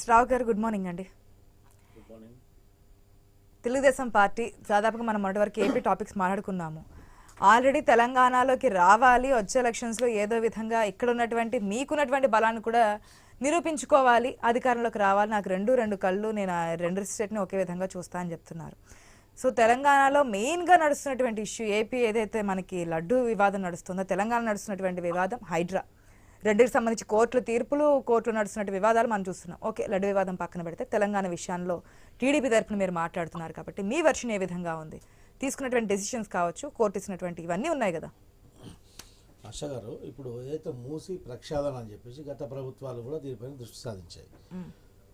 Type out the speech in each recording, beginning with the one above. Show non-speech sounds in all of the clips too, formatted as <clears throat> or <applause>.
శ్రావ్ గారు good morning అండి. Telugu Desam party దాదాపుగా మనం మొదటి వరకు ఏపీ టాపిక్స్ మాట్లాడుకున్నాము. ఆల్రెడీ తెలంగాణలోకి రావాలి వచ్చే ఎలక్షన్స్లో ఏదో విధంగా ఇక్కడ ఉన్నటువంటి మీకున్నటువంటి బలాన్ని కూడా నిరూపించుకోవాలి అధికారంలోకి రావాలి. నాకు రెండు రెండు కళ్ళు నేను రెండు స్టేట్ని ఒకే విధంగా చూస్తా అని చెప్తున్నారు. సో తెలంగాణలో మెయిన్గా నడుస్తున్నటువంటి ఇష్యూ ఏపీ ఏదైతే మనకి లడ్డు వివాదం నడుస్తుందో తెలంగాణ నడుస్తున్నటువంటి వివాదం హైడ్రా. రెండింటికి సంబంధించి కోర్టుల తీర్పులు కోర్టులో నడుస్తున్నట్టు వివాదాలు మనం చూస్తున్నాం. ఓకే లడ్డు వివాదం పక్కన పెడితే తెలంగాణ విషయాల్లో టీడీపీ తరపున మీరు మాట్లాడుతున్నారు కాబట్టి మీ వర్షన్ ఏ విధంగా ఉంది? తీసుకున్నటువంటి డెసిషన్స్ కావచ్చు కోర్టు ఇచ్చినటువంటి ఇవన్నీ ఉన్నాయి కదా. ఆశ గారు ఇప్పుడు ఏదైతే మూసి ప్రక్షాళన అని చెప్పేసి గత ప్రభుత్వాలు కూడా దీనిపైన దృష్టి సాధించాయి.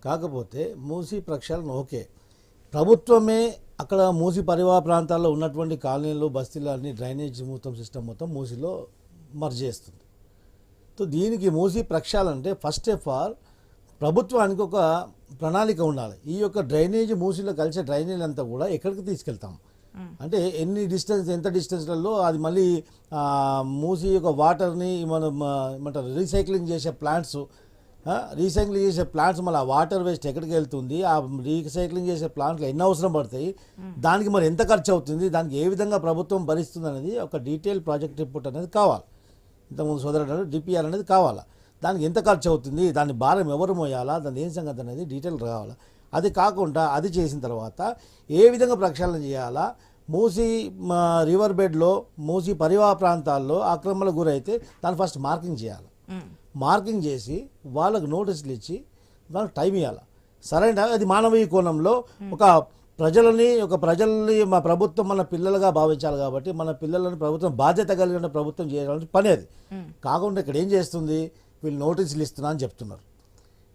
కాకపోతే మూసి ప్రక్షాళన ఓకే. ప్రభుత్వమే అక్కడ మూసి పరివాహ ప్రాంతాల్లో ఉన్నటువంటి కాలనీలు బస్తీలు అన్ని డ్రైనేజ్ మొత్తం సిస్టమ్ మొత్తం మూసిలో మర్జ్ చేస్తుంది. సో దీనికి మూసి ప్రక్షాలంటే ఫస్ట్ ఆఫ్ ఆల్ ప్రభుత్వానికి ఒక ప్రణాళిక ఉండాలి. ఈ యొక్క డ్రైనేజ్ మూసిలో కలిసే డ్రైనేజ్ అంతా కూడా ఎక్కడికి తీసుకెళ్తాం? అంటే ఎన్ని డిస్టెన్స్ ఎంత డిస్టెన్స్లలో అది మళ్ళీ మూసి యొక్క వాటర్ని మనం ఏమంటారు రీసైక్లింగ్ చేసే ప్లాంట్స్ రీసైక్లింగ్ చేసే ప్లాంట్స్ మళ్ళీ ఆ వాటర్ వేస్ట్ ఎక్కడికి వెళ్తుంది? ఆ రీసైక్లింగ్ చేసే ప్లాంట్లు ఎన్ని అవసరం పడతాయి? దానికి మరి ఎంత ఖర్చు అవుతుంది? దానికి ఏ విధంగా ప్రభుత్వం భరిస్తుంది అనేది ఒక డీటెయిల్ ప్రాజెక్ట్ రిపోర్ట్ అనేది కావాలి. ఇంతకుముందు సోదరుడు డిపిఆర్ అనేది కావాలా? దానికి ఎంత ఖర్చు అవుతుంది? దాని భారం ఎవరు మోయాలా? దాని ఏం సంగతి అనేది డీటెయిల్ కావాలా అది కాకుండా అది చేసిన తర్వాత ఏ విధంగా ప్రక్షాళన చేయాలా? మూసి రివర్ బెడ్లో మూసి పరివాహ ప్రాంతాల్లో ఆక్రమణకు గురైతే దాన్ని ఫస్ట్ మార్కింగ్ చేయాలి. మార్కింగ్ చేసి వాళ్ళకు నోటీసులు ఇచ్చి వాళ్ళకి టైం ఇవ్వాలి సరైన అది మానవీయ కోణంలో ఒక ప్రజలని ఒక ప్రజల్ని మా ప్రభుత్వం మన పిల్లలుగా భావించాలి కాబట్టి మన పిల్లలను ప్రభుత్వం బాధ్యత కలిగిన ప్రభుత్వం చేయాలని పని అది. కాకుండా ఇక్కడ ఏం చేస్తుంది? వీళ్ళు నోటీసులు ఇస్తున్నా అని చెప్తున్నారు.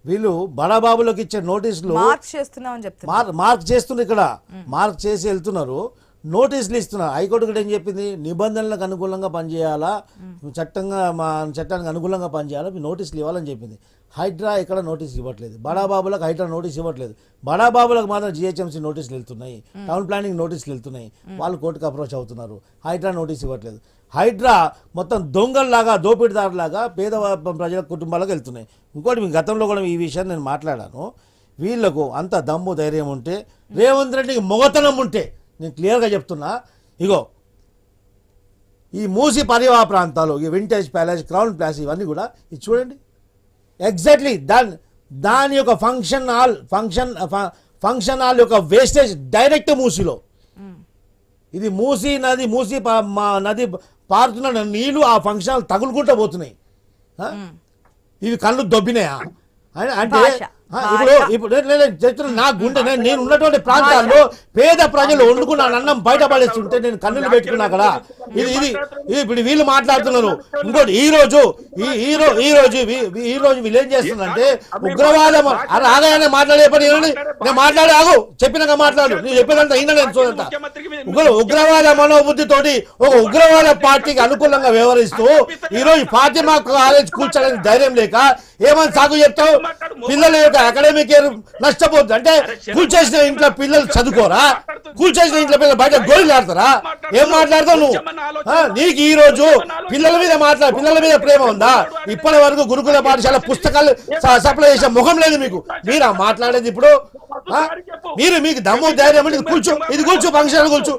వీళ్ళు బడాబాబులకు ఇచ్చే నోటీసులు మార్క్ చేస్తున్నారు ఇక్కడ. మార్క్ చేసి వెళ్తున్నారు. నోటీసులు ఇస్తున్నారు. హైకోర్టు కూడా ఏం చెప్పింది? నిబంధనలకు అనుకూలంగా పనిచేయాలా? చట్టంగా మా చట్టానికి అనుకూలంగా పనిచేయాలా? నోటీసులు ఇవ్వాలని చెప్పింది. హైడ్రా ఇక్కడ నోటీస్ ఇవ్వట్లేదు. బడాబాబులకు హైడ్రా నోటీస్ ఇవ్వట్లేదు. బడాబాబులకు మాత్రం జిహెచ్ఎంసీ నోటీసులు వెళ్తున్నాయి. టౌన్ ప్లానింగ్ నోటీసులు వెళ్తున్నాయి. వాళ్ళు కోర్టుకు అప్రోచ్ అవుతున్నారు. హైడ్రా నోటీస్ ఇవ్వట్లేదు. హైడ్రా మొత్తం దొంగల్లాగా దోపిడీదారులాగా పేద ప్రజల కుటుంబాలకు వెళ్తున్నాయి. ఇంకోటి మీ గతంలో కూడా ఈ విషయాన్ని నేను మాట్లాడాను. వీళ్ళకు అంత దమ్ము ధైర్యం ఉంటే రేవంత్ రెడ్డికి మొగతనం ఉంటే నేను క్లియర్గా చెప్తున్నా. ఇగో ఈ మూసి పరివాహ ప్రాంతాలు ఈ వింటేజ్ ప్యాలెస్ క్రౌన్ ప్యాలెస్ ఇవన్నీ కూడా ఇది చూడండి. ఎగ్జాక్ట్లీ దాని దాని యొక్క function hall function function hall యొక్క వేస్టేజ్ డైరెక్ట్ మూసిలో. ఇది మూసి నది మూసి మా నది పారుతున్న నీళ్ళు ఆ ఫంక్షన్ హాల్ తగులుకుంటూ పోతున్నాయి. ఆ? ఇవి కళ్ళు దొబ్బినాయా? అంటే ఇప్పుడు. ఇప్పుడు నేను- నేను చెప్తున్నా నా గుండె నేను నేను ఉన్నటువంటి ప్రాంతాల్లో పేద ప్రజలు వండుకున్న అన్నం బయట పడేస్తుంటే నేను కన్నులు పెట్టుకున్నా అక్కడ ఇది ఇది ఇప్పుడు వీళ్ళు మాట్లాడుతున్నారు ఇంకోటి ఈ రోజు ఈ ఈ రో- ఈ రోజు ఈ రోజు వీళ్ళు ఏం చేస్తున్నారంటే ఉగ్రవాదం ఆగానే మాట్లాడే పని? నేను మాట్లాడే ఆగు. చెప్పినాక మాట్లాడు. నేను చెప్పినంత అయినా నేను చూడంతా ఉగ్ర ఉగ్రవాద మనోబుద్ధితోటి ఒక ఉగ్రవాద పార్టీకి అనుకూలంగా వ్యవహరిస్తూ ఈ రోజు ఫాతిమా కాలేజ్ కూర్చోడానికి ధైర్యం లేక ఏమని సాగు చెప్తావు? పిల్లల యొక్క అకాడమిక్ ఇయర్ నష్టపోతుంది అంటే కూల్చేసిన ఇంట్లో పిల్లలు చదువుకోరా? కూల్చేసిన ఇంట్లో పిల్లలు బయట గోళీలు ఆడతారా? ఏం మాట్లాడతావు నువ్వు? ఆ, నీకు ఈ రోజు పిల్లల మీద మాట్లా పిల్లల మీద ప్రేమ ఉందా? ఇప్పటి వరకు గురుకుల పాఠశాల పుస్తకాలు సప్లై చేసే ముఖం లేదు మీకు. మీరా మాట్లాడేది ఇప్పుడు ఆ? మీరు మీకు దమ్ము ధైర్యం ఇది కూర్చో ఇది కూర్చో ఫంక్షన్ కూర్చో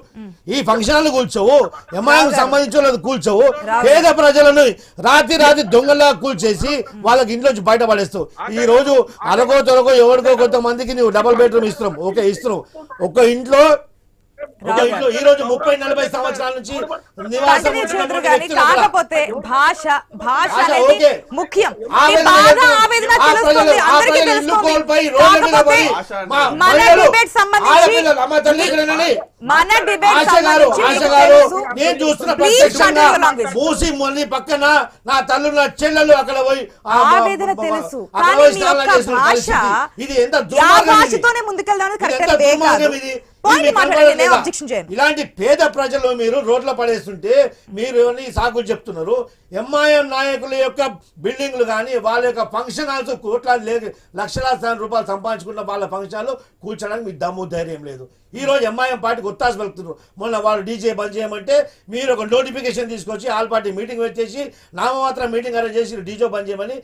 ఈ ఫంక్షన్ కూర్చోవు ఎంఐఎం సంబంధించిన కూర్చోవు పేద ప్రజలను రాత్రి రాత్రి దొంగలా కూల్చేసి వాళ్ళకి ఇంట్లోంచి బయట పడేస్తావు ఈ రోజు అరగో తొరగో ఎవరికో కొంతమందికి నువ్వు డబుల్ బెడ్రూమ్ ఇస్తున్నావు. ఓకే ఇస్తున్నావు. ఒక్క ఇంట్లో ఒక ఇంట్లో ఈ రోజు ముప్పై నలభై సంవత్సరాల నుంచి. కాకపోతే భాష భాష అనేది. ముఖ్యం మన డిబేట్ సంబంధించి. మన డిబేట్. నేను చూస్తున్న. మూసి మొల్లి పక్కన నా తల్లు నా చెల్లెలు అక్కడ పోయి ఆవేదన తెలుసు. ఇది ఎంత. భాషతోనే కరెక్ట్ ఎంత ఇదే ఇలాంటి పేద ప్రజలు మీరు రోడ్ల పడేస్తుంటే మీరు సాగులు చెప్తున్నారు. ఎంఐఎం నాయకుల యొక్క బిల్డింగ్లు కానీ వాళ్ళ యొక్క ఫంక్షన్ హాల్స్ కోట్లాది లక్షలాది రూపాయలు సంపాదించుకున్న వాళ్ళ ఫంక్షన్ హాల్ కూర్చోడానికి మీకు దమ్ము ధైర్యం లేదు. ఈ రోజు ఎంఐఎం పార్టీకి ఒత్తాసు పలుకుతున్నారు. మొన్న వాళ్ళు డీజే బంద్ చేయమంటే మీరు ఒక నోటిఫికేషన్ తీసుకొచ్చి ఆల్ పార్టీ మీటింగ్ పెట్టేసి నామమాత్రం మీటింగ్ అరేంజ్ చేసి డీజే బంద్ చేయమని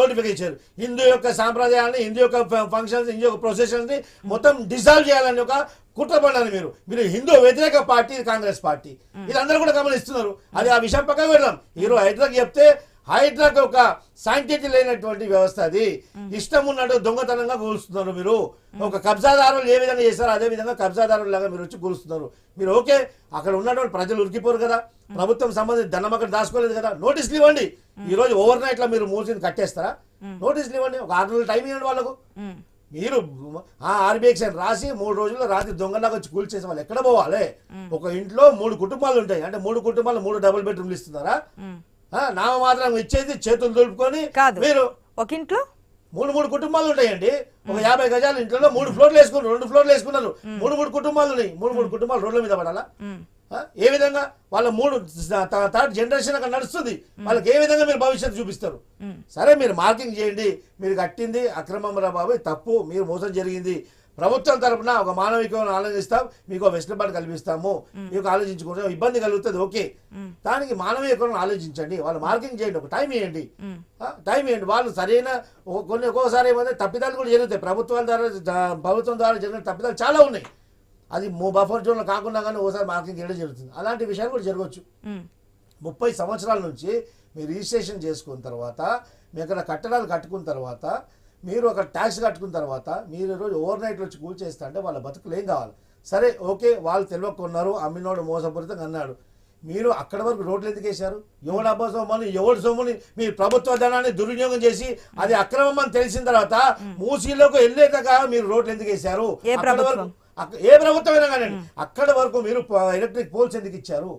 నోటిఫికేషన్ హిందూ యొక్క సాంప్రదాయాన్ని హిందూ యొక్క ఫంక్షన్స్ హిందూ యొక్క ప్రొసెషన్స్ని మొత్తం డిసాల్వ్ చేయాలని ఒక కుట్రపడాలి మీరు. మీరు హిందూ వ్యతిరేక పార్టీ కాంగ్రెస్ పార్టీ. ఇది అందరూ కూడా గమనిస్తున్నారు. అది ఆ విషయం పక్కన పెడదాం. హీరో హైడ్రాకి చెప్తే హైడ్రాకి ఒక సాంకేతిక లేనటువంటి వ్యవస్థ అది. ఇష్టం ఉన్నట్టు దొంగతనంగా కూలుస్తున్నారు మీరు. ఒక కబ్జాదారులు ఏ విధంగా చేస్తారో అదే విధంగా కబ్జాదారులు లాగా మీరు వచ్చి కూలుస్తున్నారు. మీరు ఓకే అక్కడ ఉన్నటువంటి ప్రజలు ఉరికిపోరు కదా. ప్రభుత్వం సంబంధించి ధనం అక్కడ దాచుకోలేదు కదా. నోటీసులు ఇవ్వండి. ఈ రోజు ఓవర్ నైట్లో మీరు మూసిని కట్టేస్తారా? నోటీసులు ఇవ్వండి. ఒక ఆరు నెలలు టైం ఇవ్వండి వాళ్ళకు. మీరు ఆ ఆర్బీఎక్స్ అని రాసి మూడు రోజుల్లో రాత్రి దొంగలాగా వచ్చి కూల్చేసే వాళ్ళు ఎక్కడ పోవాలి? ఒక ఇంట్లో మూడు కుటుంబాలు ఉంటాయి. అంటే మూడు కుటుంబాలు మూడు డబుల్ బెడ్రూమ్లు ఇస్తున్నారా? నామ మాత్రం ఇచ్చేది చేతులు దులుపుకొని కాదు. మీరు ఒక ఇంట్లో? మూడు మూడు కుటుంబాలు ఉంటాయండి. ఒక యాభై గజాల ఇంట్లో మూడు ఫ్లోర్లు వేసుకున్నారు రెండు ఫ్లోర్లు వేసుకున్నారు. మూడు మూడు కుటుంబాలు ఉన్నాయి. మూడు మూడు కుటుంబాలు రోడ్ల మీద పడాలా? ఏ విధంగా? వాళ్ళ మూడు థర్డ్ జనరేషన్ అక్కడ నడుస్తుంది. వాళ్ళకి ఏ విధంగా మీరు భవిష్యత్తు చూపిస్తారు. సరే మీరు మార్కింగ్ చేయండి. మీరు కట్టింది అక్రమం రా బాబు తప్పు. మీరు మోసం జరిగింది. ప్రభుత్వం తరపున ఒక మానవికం ఆలోచిస్తాం మీకు వెసులుబాటు కల్పిస్తాము. మీకు ఆలోచించుకుంటాం ఇబ్బంది కలుగుతుంది ఓకే. దానికి మానవీయకం ఆలోచించండి వాళ్ళు మార్కింగ్ చేయండి ఒక టైం ఇవ్వండి. టైం ఇవ్వండి. వాళ్ళు సరైన కొన్ని ఒక్కోసారి ఏమైతే తప్పిదాలు కూడా జరుగుతాయి. ప్రభుత్వాల ద్వారా ప్రభుత్వం ద్వారా జరిగిన తప్పిదాలు చాలా ఉన్నాయి. అది బఫర్ జోన్లో కాకుండా కానీ ఓసారి మార్కింగ్ చేయడం జరుగుతుంది. అలాంటి విషయాలు కూడా జరగవచ్చు. ముప్పై సంవత్సరాల నుంచి మీరు రిజిస్ట్రేషన్ చేసుకున్న తర్వాత మీ అక్కడ కట్టడాలు కట్టుకున్న తర్వాత మీరు ఒక ట్యాక్స్ కట్టుకున్న తర్వాత మీరు ఈరోజు ఓవర్ నైట్ వచ్చి కూల్చేస్తా అంటే వాళ్ళ బతుకులు ఏం కావాలి? సరే ఓకే వాళ్ళు తెలియకున్నారు అమ్మినోడు మోసపూరితంగా అన్నాడు. మీరు అక్కడ వరకు రోడ్లు ఎందుకు వేశారు? ఎవడు అబ్బా సొమ్మని ఎవడు సొమ్ముని మీ ప్రభుత్వ ధనాన్ని దుర్వినియోగం చేసి అది అక్రమం అని తెలిసిన తర్వాత మూసీలోకి వెళ్ళేదాకా మీరు రోడ్లు ఎందుకు వేశారు? ఏ ప్రభుత్వమైనా కానీ అక్కడ వరకు మీరు ఎలక్ట్రిక్ పోల్స్ ఎందుకు ఇచ్చారు?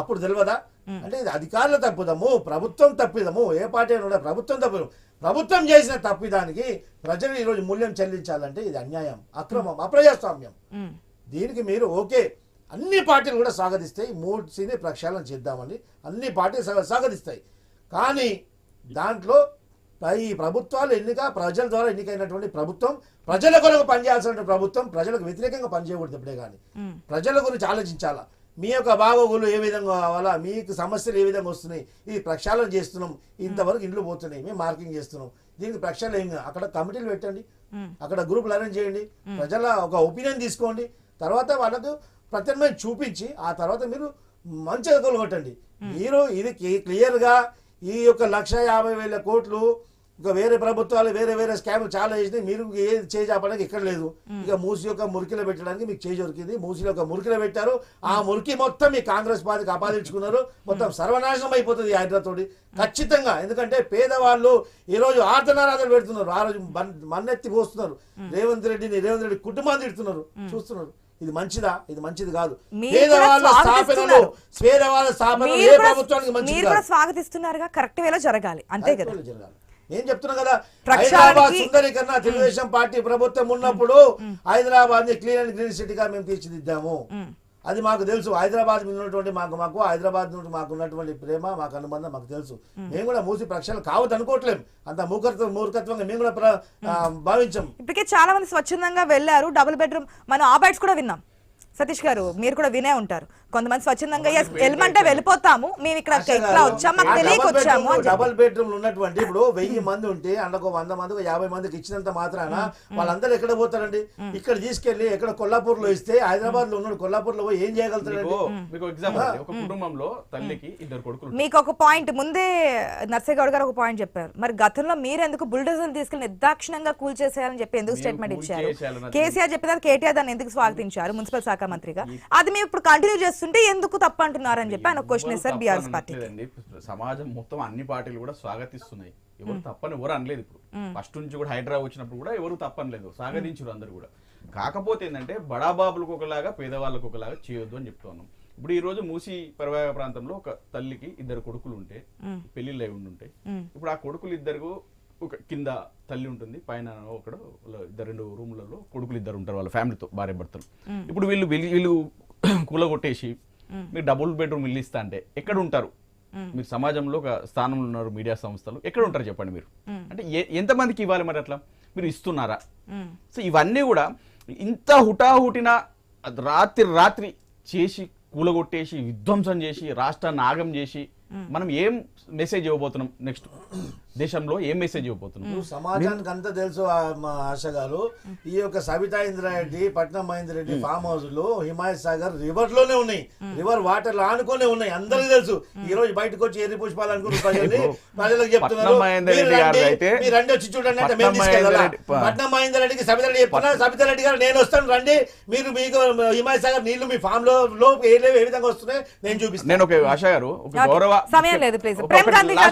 అప్పుడు తెలియదా? అంటే ఇది అధికారుల తప్పిదము ప్రభుత్వం తప్పిదము ఏ పార్టీ అయినా కూడా ప్రభుత్వం తప్పిదము. ప్రభుత్వం చేసిన తప్పిదానికి ప్రజలు ఈరోజు మూల్యం చెల్లించాలంటే ఇది అన్యాయం అక్రమం అప్రజాస్వామ్యం. దీనికి మీరు ఓకే. అన్ని పార్టీలు కూడా స్వాగతిస్తాయి. మూడు సీని ప్రక్షాళన చేద్దామని అన్ని పార్టీలు స్వా- స్వాగతిస్తాయి. కానీ దాంట్లో ఈ ప్రభుత్వాలు ఎన్నిక ప్రజల ద్వారా ఎన్నికైనటువంటి ప్రభుత్వం ప్రజల కొరకు పనిచేయాల్సిన ప్రభుత్వం ప్రజలకు వ్యతిరేకంగా పనిచేయకూడదు ఎప్పుడే కానీ. ప్రజల గురించి ఆలోచించాలా? మీ యొక్క బాగోగులు ఏ విధంగా కావాలా మీకు సమస్యలు ఏ విధంగా వస్తున్నాయి ఇది ప్రక్షాళన చేస్తున్నాం ఇంతవరకు ఇండ్లు పోతున్నాయి మేము మార్కింగ్ చేస్తున్నాం దీనికి ప్రక్షాళన ఏం. అక్కడ కమిటీలు పెట్టండి. అక్కడ గ్రూపులు అరేంజ్ చేయండి ప్రజల ఒక ఒపీనియన్ తీసుకోండి తర్వాత వాళ్ళకు ప్రత్యామ్నాయం చూపించి ఆ తర్వాత మీరు మంచిగా కొట్టండి మీరు ఇది క్లియర్గా ఈ యొక్క లక్ష యాభై వేల కోట్లు ఇంకా వేరే ప్రభుత్వాలు వేరే వేరే స్కామ్లు చాలా చేసినాయి. మీరు ఏది చేజాపడానికి ఇక్కడ లేదు. ఇక మూసి యొక్క మురికిలో పెట్టడానికి మీకు చేయి దొరికింది. మూసి యొక్క మురికిలో పెట్టారు. ఆ మురికి మొత్తం మీ కాంగ్రెస్ పార్టీకి ఆపాదించుకున్నారు మొత్తం సర్వనాశనం అయిపోతుంది హైదరాబాద్ ఖచ్చితంగా. ఎందుకంటే పేదవాళ్ళు ఈ రోజు ఆర్తనారాధన పెడుతున్నారు. ఆ రోజు మన్- మన్నెత్తి పోస్తున్నారు. రేవంత్ రెడ్డిని రేవంత్ రెడ్డి కుటుంబాన్ని తిడుతున్నారు. చూస్తున్నారు. ఇది మంచిదా? ఇది మంచిది కాదు. పేదవాళ్ళ స్థాపనలు. పేదవాళ్ళ స్థాపనలు ఏ ప్రభుత్వానికి మంచిది స్వాగతిస్తున్నారుగా. కరెక్ట్ వేలో జరగాలి. అంతే కదా? జరగాలి. నేను చెప్తున్నా కదా? హైదరాబాద్ సుందరీకరణ తెలుగుదేశం పార్టీ ప్రభుత్వం ఉన్నప్పుడు హైదరాబాద్ని క్లీన్ అండ్ గ్రీన్ సిటీగా మేము తీర్చిదిద్దాము. అది మాకు తెలుసు. హైదరాబాద్ మీద ఉన్నటువంటి మాకు మాకు హైదరాబాద్ నుండి మాకు ఉన్నటువంటి ప్రేమ మాకు అనుబంధం మాకు తెలుసు. మేము. కూడా మూసి ప్రక్షాళన కావద్దు అనుకోవట్లేం. అంత మూర్ఖత్వం మూర్ఖత్వంగా మేము కూడా భావించాం. ఇప్పటికే చాలా మంది స్వచ్ఛందంగా వెళ్ళారు. డబుల్ బెడ్రూమ్ మనం ఆ బైట్స్ కూడా విన్నాం. సతీష్ గారు మీరు కూడా వినే ఉంటారు. కొంతమంది స్వచ్ఛందంగా "Yes, వెళ్ళమంటే వెళ్ళిపోతాము మేము ఇక్కడ ఇట్లా వచ్చాం మాకు తెలియక వచ్చాము. డబల్ బెడ్రూమ్ ఉన్నటువంటి ఇప్పుడు వెయ్యి మంది ఉంటే అందులో ఒక వంద మంది యాభై మందికి ఇచ్చినంత మాత్రాన వాళ్ళందరూ ఎక్కడ పోతారండి? ఇక్కడ తీసుకెళ్ళి ఎక్కడ కొల్లాపూర్లో ఇస్తే హైదరాబాద్లో ఉన్నాడు కొల్లాపూర్లో ఏం. ఒక కుటుంబంలో తల్లికి ఇద్దరు కొడుకులు మీకు ఒక పాయింట్ ముందే నర్సేగౌడ్ గారు ఒక పాయింట్ చెప్పారు. మరి గతంలో మీరు ఎందుకు బుల్డోజర్ తీసుకెళ్ళి నిర్దాక్షిణంగా కూల్ చేసేయాలని చెప్పి ఎందుకు స్టేట్మెంట్ ఇచ్చారు? కేసీఆర్ చెప్పిన కేటీఆర్ దాన్ని ఎందుకు స్వాగతించారు? మున్సిపల్ శాఖ మంత్రిగా అది మేము ఇప్పుడు కంటిన్యూ చేస్తుంటే ఎందుకు తప్పు అంటున్నారు అని చెప్పి ఆయన క్వశ్చన్ వేశారు తప్పు బీఆర్ఎస్ పార్టీ. సమాజం మొత్తం అన్ని పార్టీలు కూడా స్వాగతిస్తున్నాయి. ఎవరు తప్పని ఎవరు అనలేదు ఇప్పుడు. ఫస్ట్ నుంచి కూడా హైదరాబాద్ వచ్చినప్పుడు కూడా ఎవరు తప్పనలేదు స్వాగతించారు అందరు కూడా. కాకపోతే ఏంటంటే బడాబాబులకు ఒకలాగా పేదవాళ్ళకు ఒకలాగా చేయొద్దు అని చెప్తున్నాం ఇప్పుడు ఈ రోజు మూసి పరివాహక ప్రాంతంలో ఒక తల్లికి ఇద్దరు కొడుకులు ఉంటే పెళ్ళిళ్ళు అయి ఉండుంటాయి ఇప్పుడు ఆ కొడుకులు ఇద్దరు ఒక కింద తల్లి ఉంటుంది పైన ఒకడు ఇద్దరు రెండు రూములలో కొడుకులు ఇద్దరు ఉంటారు వాళ్ళ ఫ్యామిలీతో భార్య భర్తలు. ఇప్పుడు వీళ్ళు వీళ్ళు- వీళ్ళు <clears throat> కూలగొట్టేసి మీరు డబుల్ బెడ్రూమ్ ఇల్లు ఇస్తా అంటే ఎక్కడ ఉంటారు? మీరు సమాజంలో ఒక స్థానంలో ఉన్నారు మీడియా సంస్థలు ఎక్కడ ఉంటారు చెప్పండి మీరు? అంటే ఎంతమందికి ఇవ్వాలి మరి అట్లా? మీరు ఇస్తున్నారా? సో ఇవన్నీ కూడా ఇంత హుటాహుటిన రాత్రి రాత్రి చేసి కూలగొట్టేసి విధ్వంసం చేసి రాష్ట్రాన్ని ఆగం చేసి మనం ఏం మెసేజ్ ఇవ్వబోతున్నాం? నెక్స్ట్ దేశంలో ఏం మెసేజ్ ఇవ్వబోతున్నాం సమాజానికి అంతా తెలుసు ఆశ గారు. ఈ యొక్క సబితా ఇంద్రారెడ్డి పట్నం మహేందర్ రెడ్డి ఫామ్ హౌస్లో హిమాయత్ సాగర్ రివర్లోనే ఉన్నాయి. రివర్ వాటర్లో ఆనుకోనే ఉన్నాయి. అందరికీ తెలుసు. ఈ రోజు బయటకు వచ్చి ఎర్రి పుష్పాలు ప్రజలకు చెప్తున్నారు. మీరు రండి, రండి వచ్చి చూడండి అంటే మేము పట్నం మహేందర్ తీసుకెళ్ళాలా పట్నం మహేందర్ రెడ్డికి సబితా రెడ్డి చెప్తున్నా సబితా రెడ్డి గారు నేను వస్తాను రండి. మీరు మీకు హిమాయత్ సాగర్ నీళ్ళు మీ ఫామ్లో లో ఏ ఏ విధంగా వస్తున్నాయి నేను చూపిస్తాను. నేను ఒక ఆశ గారు ఒక ఓకే. గౌరవ సమయం లేదు, please.